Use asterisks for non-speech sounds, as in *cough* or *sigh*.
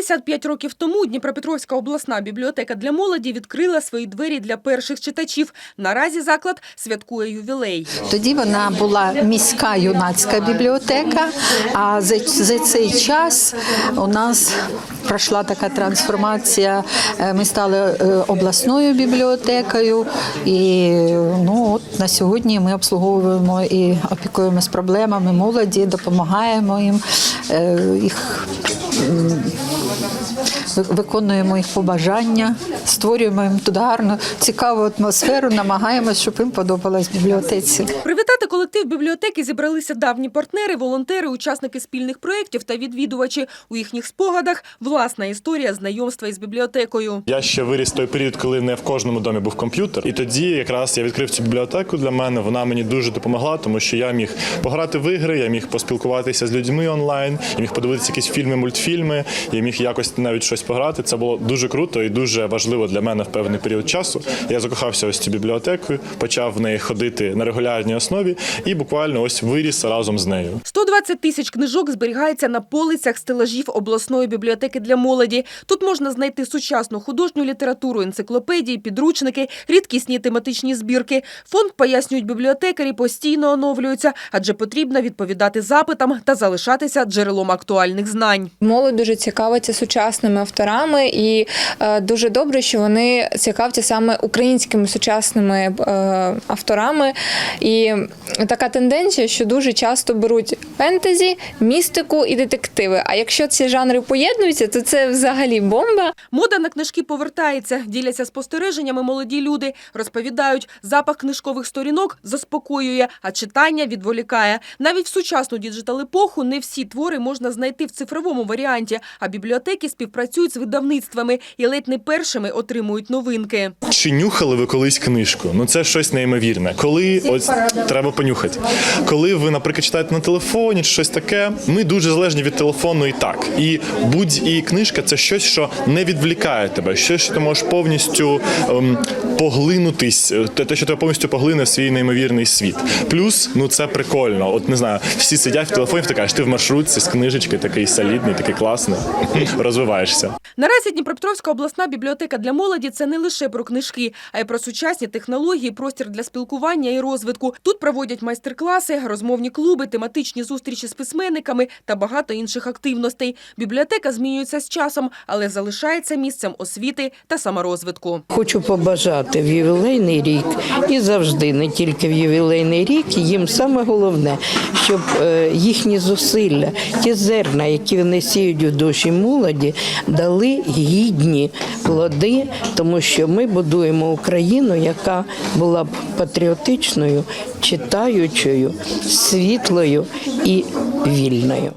55 років тому Дніпропетровська обласна бібліотека для молоді відкрила свої двері для перших читачів. Наразі заклад святкує ювілей. Тоді вона була міська юнацька бібліотека. А за, за цей час у нас пройшла така трансформація. Е, Ми стали е, обласною бібліотекою, і ну от на сьогодні ми обслуговуємо і опікуємось проблемами молоді, допомагаємо їм е, їх. Виконуємо їх побажання, створюємо їм тут гарну, цікаву атмосферу, намагаємось, щоб їм подобалась бібліотеці. Колектив бібліотеки зібралися давні партнери, волонтери, учасники спільних проєктів та відвідувачі. У їхніх спогадах власна історія знайомства із бібліотекою. Я ще виріс той період, коли не в кожному домі був комп'ютер. І тоді якраз я відкрив цю бібліотеку для мене. Вона мені дуже допомогла, тому що я міг пограти в ігри, я міг поспілкуватися з людьми онлайн, я міг подивитися якісь фільми, мультфільми, я міг якось навіть щось пограти. Це було дуже круто і дуже важливо для мене в певний період часу. Я закохався ось цю бібліотеку, почав в неї ходити на регулярній основі і буквально ось виріс разом з нею. 120 тисяч книжок зберігається на полицях стелажів обласної бібліотеки для молоді. Тут можна знайти сучасну художню літературу, енциклопедії, підручники, рідкісні тематичні збірки. Фонд, пояснюють бібліотекарі, постійно оновлюється, адже потрібно відповідати запитам та залишатися джерелом актуальних знань. Молодь дуже цікавиться сучасними авторами, і е, дуже добре, що вони цікавляться саме українськими сучасними е, авторами. І така тенденція, що дуже часто беруть фентезі, містику і детективи. А якщо ці жанри поєднуються, то це взагалі бомба. Мода на книжки повертається, діляться спостереженнями молоді люди, розповідають, запах книжкових сторінок заспокоює, а читання відволікає. Навіть в сучасну діджитал-епоху не всі твори можна знайти в цифровому варіанті, а бібліотеки співпрацюють з видавництвами і ледь не першими отримують новинки. Чи нюхали ви колись книжку? Ну це щось неймовірне. Коли ось треба понюхати. Коли ви, наприклад, читаєте на телефоні чи щось таке, ми дуже залежні від телефону і так. І будь-і книжка це щось, що не відвлікає тебе, щось, що ти можеш повністю ем, поглинутись, е, те, що тебе повністю поглине в свій неймовірний світ. Плюс, ну це прикольно. От не знаю, всі сидять в телефоні, ти кажеш, ти в маршрутці з книжечки, такий солідний, такий класний, *laughs* розвиваєшся. Наразі Дніпропетровська обласна бібліотека для молоді це не лише про книжки, а й про сучасні технології, простір для спілкування і розвитку. Тут проводять майстер-класи, розмовні клуби, тематичні зустрічі з письменниками та багато інших активностей. Бібліотека змінюється з часом, але залишається місцем освіти та саморозвитку. Хочу побажати в ювілейний рік і завжди, не тільки в ювілейний рік, їм саме головне, щоб е, їхні зусилля, ті зерна, які вони сіють у душі молоді, дали гідні плоди, тому що ми будуємо Україну, яка була б патріотичною, читаючою, світлою і вільною.